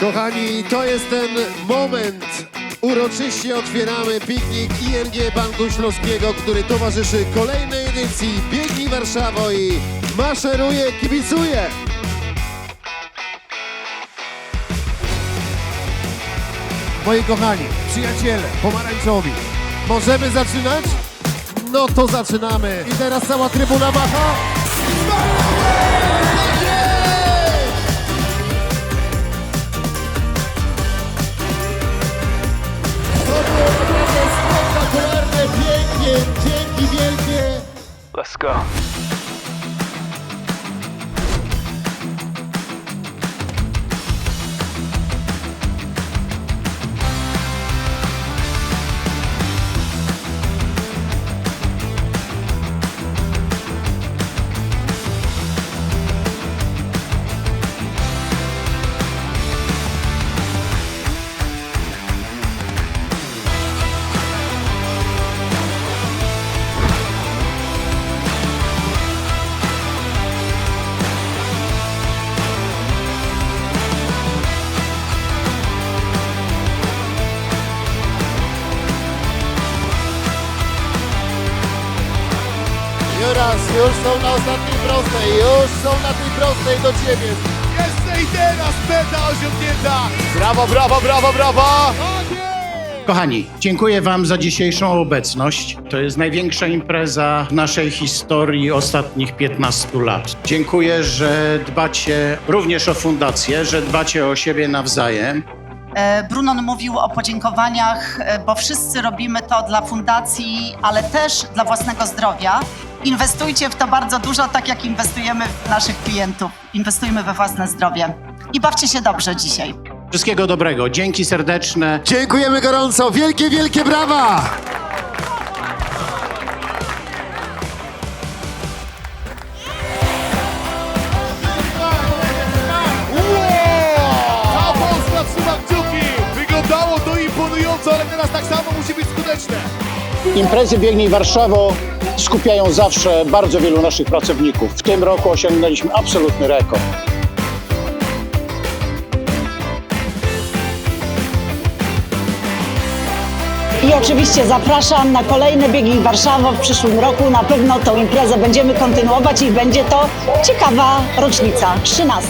Kochani, to jest ten moment. Uroczyście otwieramy piknik ING Banku Śląskiego, który towarzyszy kolejnej edycji Biegnij Warszawo i maszeruje, kibicuje. Moi kochani, przyjaciele, pomarańczowi, możemy zaczynać? No to zaczynamy. I teraz cała trybuna macha. Dzięki wielkie. Let's go. Juras, już są na ostatniej prostej, już są na tej prostej do ciebie. Jeszcze i teraz meta osiągnięta! Brawo, brawo, brawo, brawo! Kochani, dziękuję Wam za dzisiejszą obecność. To jest największa impreza w naszej historii ostatnich 15 lat. Dziękuję, że dbacie również o fundację, że dbacie o siebie nawzajem. E, Brunon mówił o podziękowaniach, e, bo wszyscy robimy to dla fundacji, ale też dla własnego zdrowia. Inwestujcie w to bardzo dużo, tak jak inwestujemy w naszych klientów. Inwestujmy we własne zdrowie. I bawcie się dobrze dzisiaj. Wszystkiego dobrego. Dzięki serdeczne. Dziękujemy gorąco, wielkie, wielkie brawa! Cała Polska trzyma kciuki! Wyglądało to imponująco, ale teraz tak samo musi być skuteczne. Imprezy Biegnij Warszawo skupiają zawsze bardzo wielu naszych pracowników. W tym roku osiągnęliśmy absolutny rekord. I oczywiście zapraszam na kolejne biegi Warszawa w przyszłym roku. Na pewno tą imprezę będziemy kontynuować i będzie to ciekawa rocznica, 13.